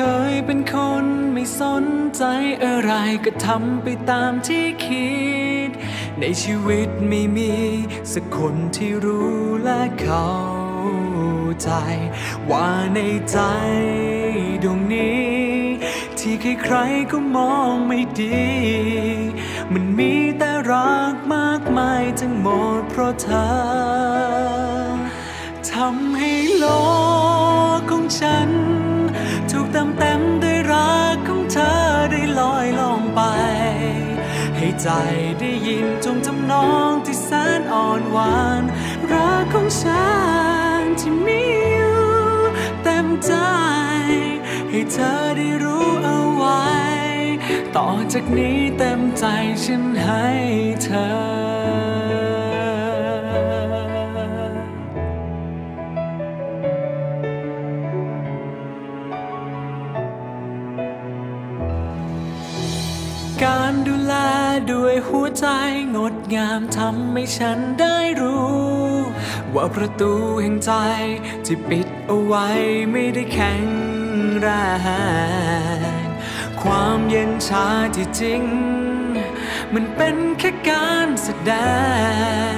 เคยเป็นคนไม่สนใจอะไรก็ทำไปตามที่คิด ในชีวิตไม่มีสักคนที่รู้และเข้าใจ ว่าในใจดวงนี้ ที่ใครๆก็มองไม่ดี มันมีแต่รักมากมายทั้งหมดเพราะเธอทำให้โลกของฉัน ใจได้ยินจงจำนองที่แสนอ่อนหวานรักของฉันที่มีอยู่เต็มใจ ให้เธอได้รู้เอาไว้ ต่อจากนี้เต็มใจฉันให้เธอ การดูแลด้วยหัวใจงดงามทำให้ฉันได้รู้ ว่าประตูแห่งใจที่ปิดเอาไว้ไม่ได้แข็งแรงความเย็นชาที่จริง มันเป็นแค่การแสดง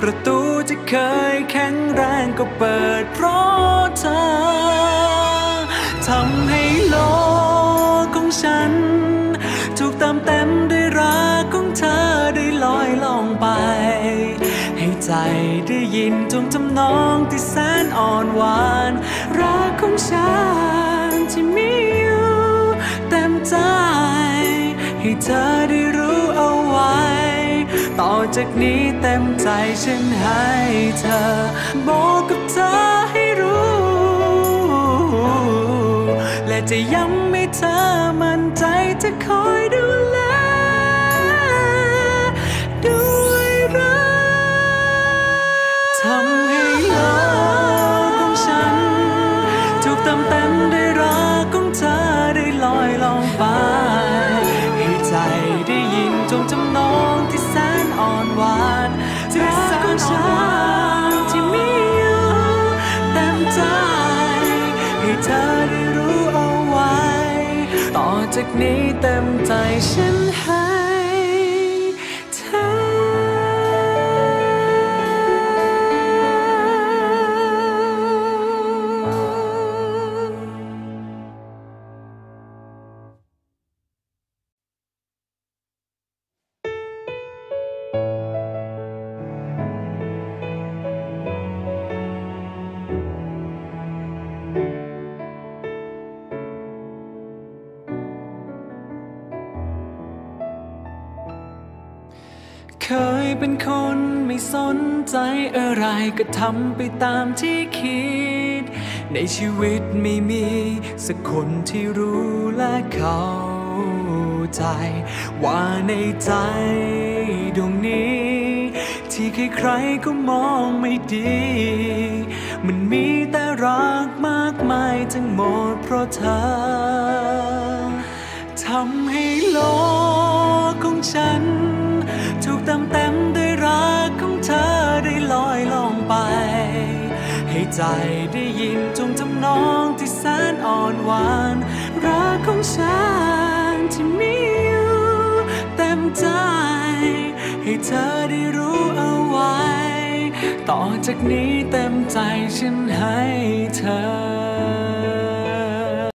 ประตูที่เคยแข็งแรงก็เปิดเพราะ นจงจำนองที่แสนอ่อนหวาน รักของฉันที่มีอยู่เต็มใจ ให้เธอได้รู้เอาไว้ ต่อจากนี้เต็มใจฉันให้เธอ บอกกับเธอให้รู้ และจะย้ำให้เธอมั่นใจจะคอยดู ฉันที่มีอยู่เต็มใจให้เธอได้รู้เอาไว้ ต่อจากนี้เต็มใจฉันให้ เคยเป็นคนไม่สนใจอะไรก็ทำไปตามที่คิด ในชีวิตไม่มีสักคนที่รู้และเข้าใจ ว่าในใจดวงนี้ ที่ใครๆก็มองไม่ดี มันมีแต่รักมากมายทั้งหมดเพราะเธอทำให้โลกของฉัน ใจได้ยินจงจำนองที่แสนอ่อนหวานรักของฉันที่มีอยู่เต็มใจ ให้เธอได้รู้เอาไว้ ต่อจากนี้เต็มใจฉันให้เธอ